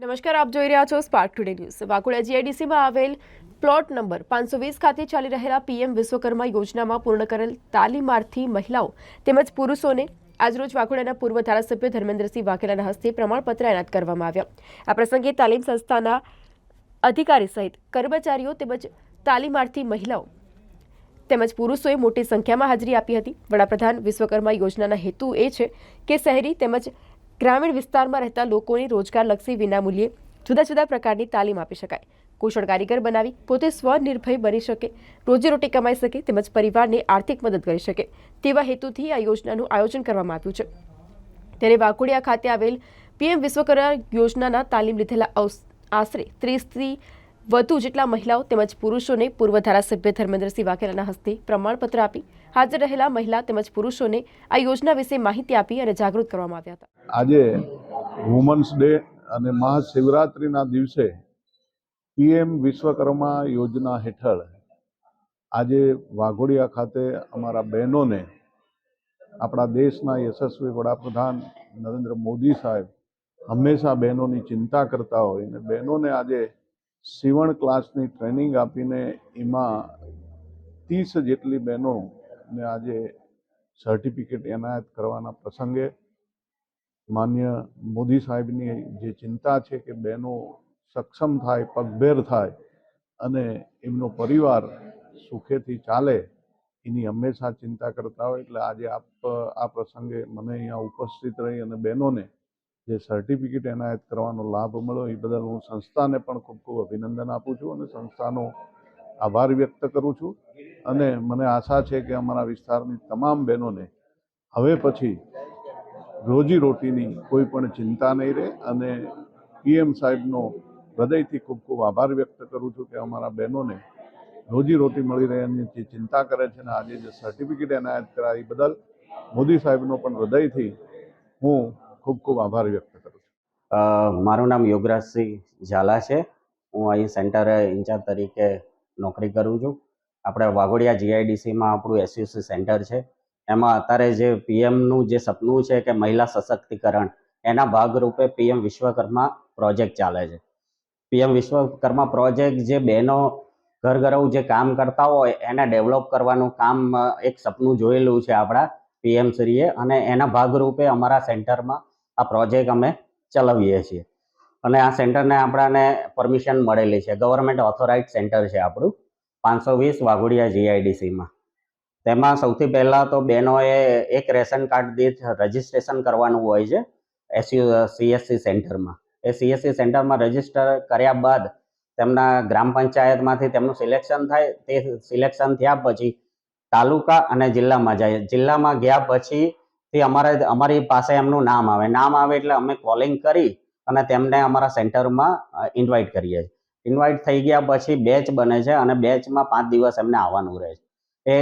નમસ્કાર, આપ જોઈ રહ્યા છો સ્પાર્ક ટુડે ન્યૂઝ વાકોડા જીઆઈડીસીમાં આવેલ પ્લોટ નંબર પાંચસો વીસ ખાતે ચાલી રહેલા પીએમ વિશ્વકર્મા યોજનામાં પૂર્ણ કરેલ તાલીમાર્થી મહિલાઓ તેમજ પુરુષોને આજરોજ વાઘોડાના પૂર્વ ધારાસભ્ય ધર્મેન્દ્રસિંહ વાઘેલાના હસ્તે પ્રમાણપત્ર એનાયત કરવામાં આવ્યા. આ પ્રસંગે તાલીમ સંસ્થાના અધિકારી સહિત કર્મચારીઓ તેમજ તાલીમાર્થી મહિલાઓ તેમજ પુરુષોએ મોટી સંખ્યામાં હાજરી આપી હતી. વડાપ્રધાન વિશ્વકર્મા યોજનાના હેતુ એ છે કે શહેરી તેમજ ગ્રામીણ વિસ્તારમાં રહેતા લોકોને રોજગારલક્ષી વિનામૂલ્યે જુદા જુદા પ્રકારની તાલીમ આપી શકાય. કુશળ કારીગર બનાવી પોતે સ્વનિર્ભય બની શકે રોજીરોટી કમાઈ શકે તેમજ પરિવારને આર્થિક મદદ કરી શકે તેવા હેતુથી આ યોજનાનું આયોજન કરવામાં આવ્યું છે. ત્યારે વાઘોડિયા ખાતે આવેલ પીએમ વિશ્વકર્મા યોજનાના તાલીમ લીધેલા આશરે ત્રીસથી વધુ જેટલા મહિલાઓ તેમજ પુરુષોને પૂર્વ ધારાસભ્ય ધર્મેન્દ્રસિંહ વાઘેલાના હસ્તે પ્રમાણપત્ર આપી, હાજર રહેલા મહિલા તેમજ પુરુષોને આ યોજના વિશે માહિતી આપી અને જાગૃત કરવામાં આવ્યા હતા. આજે વુમન્સ ડે અને મહાશિવરાત્રિના દિવસે પીએમ વિશ્વકર્મા યોજના હેઠળ આજે વાઘોડિયા ખાતે અમારા બહેનોને આપણા દેશના યશસ્વી વડાપ્રધાન નરેન્દ્ર મોદી સાહેબ હંમેશા બહેનોની ચિંતા કરતા હોય અને બહેનોને આજે સીવણ ક્લાસની ટ્રેનિંગ આપીને એમાં ત્રીસ જેટલી બહેનોને આજે સર્ટિફિકેટ એનાયત કરવાના પ્રસંગે માન્ય મોદી સાહેબની જે ચિંતા છે કે બહેનો સક્ષમ થાય, પગભેર થાય અને એમનો પરિવાર સુખેથી ચાલે, એની હંમેશા ચિંતા કરતા હોય. એટલે આજે આપ, આ પ્રસંગે મને અહીંયા ઉપસ્થિત રહી અને બહેનોને જે સર્ટિફિકેટ એનાયત કરવાનો લાભ મળ્યો, એ બદલ હું સંસ્થાને પણ ખૂબ ખૂબ અભિનંદન આપું છું અને સંસ્થાનો આભાર વ્યક્ત કરું છું. અને મને આશા છે કે અમારા વિસ્તારની તમામ બહેનોને હવે પછી રોજી રોટીની કોઈ પણ ચિંતા નહીં રહે અને પીએમ સાહેબનો હૃદયથી ખૂબ ખૂબ આભાર વ્યક્ત કરું છું કે અમારા બહેનોને રોજી રોટી મળી રહે એની જે ચિંતા કરે છે અને આજે જે સર્ટિફિકેટ એનાયત કરાય, એ બદલ મોદી સાહેબનો પણ હૃદયથી હું ખૂબ ખૂબ આભાર વ્યક્ત કરું છું. મારું નામ યોગરાજસિંહ ઝાલા છે. હું અહીં સેન્ટર ઇન્ચાર્જ તરીકે નોકરી કરું છું. આપણે વાઘોડિયા જીઆઈડીસીમાં આપણું એસયુસી સેન્ટર છે. એમાં અત્યારે જે પીએમનું જે સપનું છે કે મહિલા સશક્તિકરણ, એના ભાગરૂપે પીએમ વિશ્વકર્મા પ્રોજેક્ટ ચાલે છે. પીએમ વિશ્વકર્મા પ્રોજેક્ટ જે બહેનો ઘર ઘરવું જે કામ કરતા હોય, એને ડેવલપ કરવાનું કામ એક સપનું જોયેલું છે આપણા પીએમ શ્રીએ અને એના ભાગરૂપે અમારા સેન્ટરમાં આ પ્રોજેક્ટ અમે ચલાવીએ છીએ. અને આ સેન્ટરને આપણાને પરમિશન મળેલી છે. ગવર્મેન્ટ ઓથોરાઇઝ સેન્ટર છે આપણું. પાંચસો વીસ વાઘોડિયા જીઆઈડીસીમાં તેમાં સૌથી પહેલાં તો બહેનોએ એક રેશન કાર્ડ દીઠ રજિસ્ટ્રેશન કરવાનું હોય છે એસયુ સીએસસી સેન્ટરમાં એ સીએસસી સેન્ટરમાં રજિસ્ટર કર્યા બાદ તેમના ગ્રામ પંચાયતમાંથી તેમનું સિલેક્શન થાય, તે સિલેક્શન થયા પછી તાલુકા અને જિલ્લામાં જાય. જિલ્લામાં ગયા પછી તે અમારે અમારી પાસે એમનું નામ આવે. નામ આવે એટલે અમે કોલિંગ કરી અને તેમને અમારા સેન્ટરમાં ઇન્વાઇટ કરીએ છીએ. ઇન્વાઇટ થઈ ગયા પછી બેચ બને છે અને બેચમાં પાંચ દિવસ એમને આવવાનું રહે છે. એ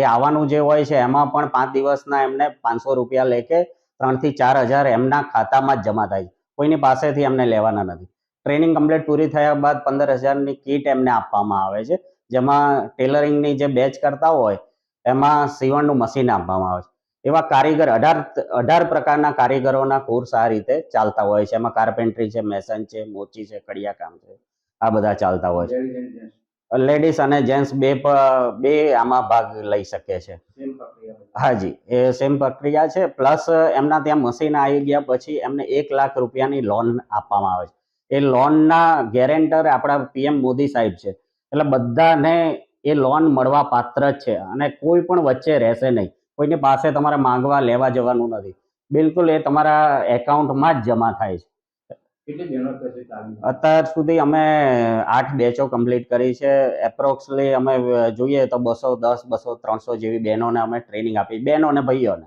એ આવવાનું જે હોય છે એમાં પણ પાંચ દિવસના એમને પાંચસો રૂપિયા લેખે ત્રણથી ચાર હજાર એમના ખાતામાં જ જમા થાય કોઈની પાસેથી એમને લેવાના નથી. ટ્રેનિંગ કમ્પ્લીટ પૂરી થયા બાદ પંદર હજારની કીટ એમને આપવામાં આવે છે. જેમાં ટેલરિંગની જે બેચ કરતા હોય, એમાં સીવણનું મશીન આપવામાં આવે છે. એવા કારીગર અઢાર અઢાર પ્રકારના કારીગરોના કોર્સ આ રીતે ચાલતા હોય છે. એમાં કાર્પેન્ટ્રી છે મેસન છે મોચી છે કડિયા કામ છે. આ બધા ચાલતા હોય છે. લેડીઝ અને જેન્ટ્સ બે બે આમાં ભાગ લઈ શકે છે. હાજી એ સેમ પ્રક્રિયા છે. પ્લસ એમના ત્યાં મશીન આવી ગયા પછી એમને એક લાખ રૂપિયાની લોન આપવામાં આવે છે. એ લોનના ગેરેન્ટર આપણા પીએમ મોદી સાહેબ છે. એટલે બધાને એ લોન મળવા પાત્ર જ છે અને કોઈ પણ વચ્ચે રહેશે નહીં. કોઈની પાસે તમારે માંગવા લેવા જવાનું નથી. બિલકુલ એ તમારા એકાઉન્ટમાં જ જમા થાય છે. અત્યાર સુધી અમે આઠ બેચો કમ્પ્લીટ કરી છે. એપ્રોક્સલી અમે જોઈએ તો બસો દસ બસો ત્રણસો જેવી બહેનોને અમે ટ્રેનિંગ આપી. બહેનો અને ભાઈઓને.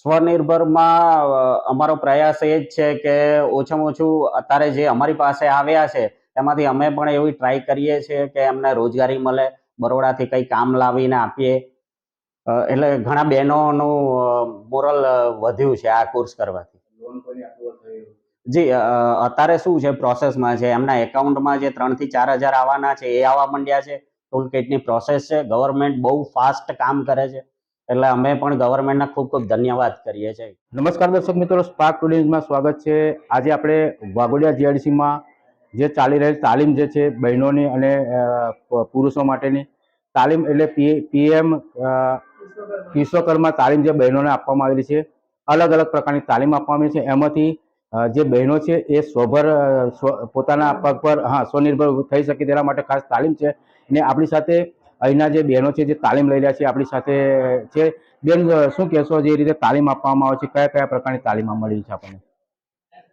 સ્વનિર્ભરમાં અમારો પ્રયાસ એ જ છે કે ઓછામાં ઓછું અત્યારે જે અમારી પાસે આવ્યા છે એમાંથી અમે પણ એવી ટ્રાય કરીએ છીએ કે એમને રોજગારી મળે બરોડાથી કંઈ કામ લાવીને આપીએ. એટલે ઘણા બહેનોનું મોરલ વધ્યું છે આ કોર્સ કરવાથી. જી અત્યારે શું છે પ્રોસેસમાં છે? એમના એકાઉન્ટમાં જે ત્રણથી ચાર હજાર આવવાના છે એ આવવા માંડ્યા છે. ટોલ કિટની પ્રોસેસ છે. ગવર્મેન્ટ બહુ ફાસ્ટ કામ કરે છે. એટલે અમે પણ ગવર્મેન્ટના ખૂબ ખૂબ ધન્યવાદ કરીએ છીએ. નમસ્કાર દર્શક મિત્રો સ્પાર્ક ટુડે સ્વાગત છે. આજે આપણે વાઘોડિયા જીઆઈડીસીમાં જે ચાલી રહેલી તાલીમ જે છે બહેનોની અને પુરુષો માટેની તાલીમ એટલે પી પીએમ વિશ્વકર્મા તાલીમ જે બહેનોને આપવામાં આવેલી છે, અલગ અલગ પ્રકારની તાલીમ આપવામાં આવી છે. એમાંથી જે બહેનો છે એ સ્વભર સ્વ- પોતાના પગ પર, હા, સ્વનિર્ભર થઈ શકે તેના માટે ખાસ તાલીમ છે. ને આપણી સાથે અહીંના જે બહેનો છે જે તાલીમ લઈ રહ્યા છે, આપણી સાથે છે. બેન, શું કહેશો જે રીતે તાલીમ આપવામાં આવે છે? કયા કયા પ્રકારની તાલીમ મળી છે આપણને?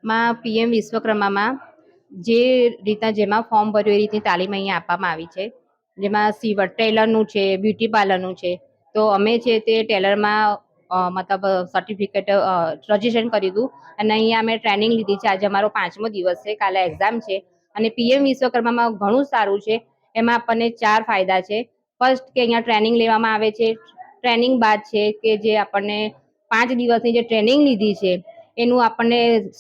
માં પીએમ વિશ્વકર્મામાં જે રીતના જેમાં ફોર્મ ભર્યું એ રીતની તાલીમ અહીંયા આપવામાં આવી છે. જેમાં સીવર ટેલરનું છે, બ્યુટી પાર્લરનું છે તો અમે છે તે ટેલરમાં મતલબ સર્ટિફિકેટ રજીસ્ટ્રેશન કર્યું હતું અને અહીંયા અમે ટ્રેનિંગ લીધી છે. આજે અમારો પાંચમો દિવસ છે, કાલે એક્ઝામ છે અને પીએમ વિશ્વકર્મામાં ઘણું સારું છે. એમાં આપણને ચાર ફાયદા છે. ફર્સ્ટ કે અહીંયા ટ્રેનિંગ લેવામાં આવે છે. ટ્રેનિંગ બાદ છે કે જે આપણને પાંચ દિવસની જે ટ્રેનિંગ લીધી છે, એનું આપણને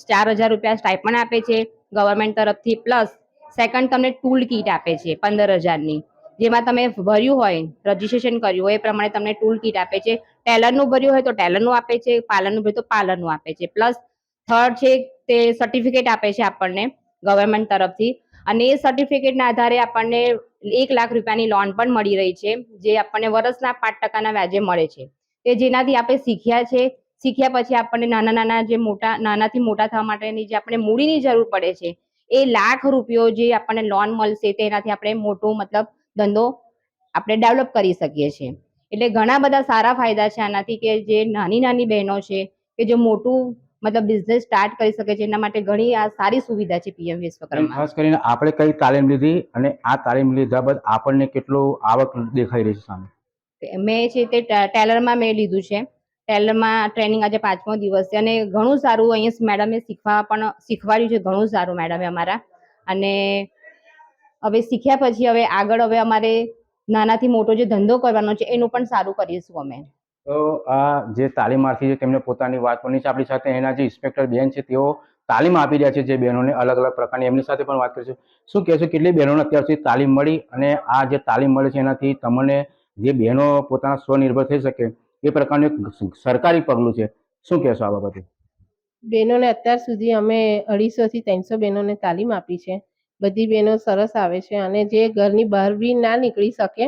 ચાર હજાર રૂપિયા સ્ટાઇપન્ડ આપે છે ગવર્મેન્ટ તરફથી. પ્લસ સેકન્ડ તમને ટૂલ કીટ આપે છે, પંદર હજારની. જેમાં તમે ભર્યું હોય રજીસ્ટ્રેશન કર્યું હોય, એ પ્રમાણે તમને ટૂલ કીટ આપે છે. ટેલરનું ભર્યું હોય તો ટેલરનું આપે છે પાર્લરનું ભર્યું તો પાર્લરનું આપે છે. પ્લસ થર્ડ છે, તે સર્ટિફિકેટ આપે છે આપણને ગવર્મેન્ટ તરફથી. અને એ સર્ટિફિકેટના આધારે આપણને એક લાખ રૂપિયાની લોન પણ મળી રહી છે, જે આપણને વર્ષના પાંચ ટકાના વ્યાજે મળે છે. કે જેનાથી આપણે શીખ્યા છે, શીખ્યા પછી આપણને નાના નાના જે મોટા, નાનાથી મોટા થવા માટેની જે આપણે મૂડીની જરૂર પડે છે, એ લાખ રૂપિયો જે આપણને લોન મળશે તેનાથી આપણે મોટો મતલબ ધંધો આપણે ડેવલપ કરી શકીએ છીએ. એટલે ઘણા બધા સારા ફાયદા છે આનાથી કે જે નાની નાની બહેનો છે કે જે મોટું મતલબ બિઝનેસ સ્ટાર્ટ કરી શકે છે એના માટે ઘણી આ સારી સુવિધા છે પીએમ વિશ્વકર્મા ખાસ કરીને આપણે કઈ તાલીમ લીધી અને આ તાલીમ લીધા બાદ આપણને કેટલું આવક દેખાઈ રહી છે સામે? મેં છે તે ટેલરમાં મેં લીધું છે. ટેલરમાં ટ્રેનિંગ આજે પાંચમો દિવસ છે અને ઘણું સારું અહીંયા મેડમે શીખવા પણ શીખવાડ્યું છે ઘણું સારું મેડમે અમારા. અને હવે શીખ્યા પછી હવે આગળ હવે અમારે નાનાથી મોટો જે ધંધો કરવાનો છે એનું પણ સારું કરીશું અમે. તો આ જે તાલીમાર્થી છે તેમને પોતાની વાત પણ છે આપણી સાથે એના જે ઇન્સ્પેક્ટર બેન છે તેઓ તાલીમ આપી રહ્યા છે જે બહેનોને અલગ અલગ પ્રકારની એમની સાથે પણ વાત કરીશું શું કહેશો કેટલી બહેનોને અત્યાર સુધી તાલીમ મળી અને આ જે તાલીમ મળે છે એનાથી તમને જે બહેનો પોતાના સ્વનિર્ભર થઈ શકે એ પ્રકારનું એક સરકારી પગલું છે. શું કહેશો આ બાબતે? બહેનોને અત્યાર સુધી અમે અઢીસોથી ત્રણસો બહેનોને તાલીમ આપી છે. બધી બહેનો સરસ આવે છે અને જે ઘરની બહાર બી ના નીકળી શકે,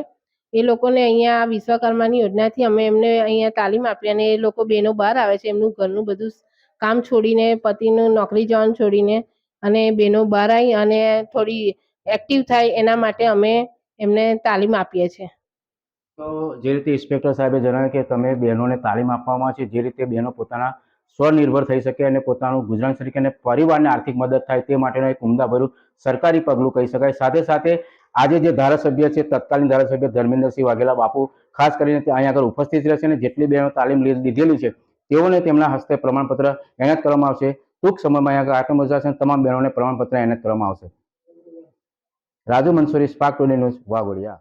એ લોકોને અહીંયા આ વિશ્વકર્માની યોજનાથી અમે એમને અહીંયા તાલીમ આપી અને એ લોકો બહેનો બહાર આવે છે, એમનું ઘરનું બધું કામ છોડીને, પતિનું નોકરી જવાનું છોડીને અને બહેનો બહાર આવી અને થોડી એક્ટિવ થાય એના માટે અમે એમને તાલીમ આપીએ છીએ. તો જે રીતે ઇન્સ્પેક્ટર સાહેબે જણાવ્યું કે તમે બહેનોને તાલીમ આપવામાં છે, જે રીતે બહેનો પોતાના સ્વનિર્ભર થઈ શકે અને પોતાનું ગુજરાન શરીકે અને પરિવારને આર્થિક મદદ થાય તે માટેનું એક ઉમદાભર્યું સરકારી પગલું કહી શકાય. સાથે સાથે આજે જે ધારાસભ્ય છે, તત્કાલીન ધારાસભ્ય ધર્મેન્દ્રસિંહ વાઘેલા બાપુ, ખાસ કરીને અહીંયા આગળ ઉપસ્થિત રહેશે અને જેટલી બહેનો તાલીમ લીધેલી છે, તેઓને તેમના હસ્તે પ્રમાણપત્ર એનાયત કરવામાં આવશે. ટૂંક સમયમાં અહીંયા આગળ આત્મવિશ્વાસ તમામ બહેનોને પ્રમાણપત્ર એનાયત કરવામાં આવશે. Raju Mansuri, spark today news Waghodia.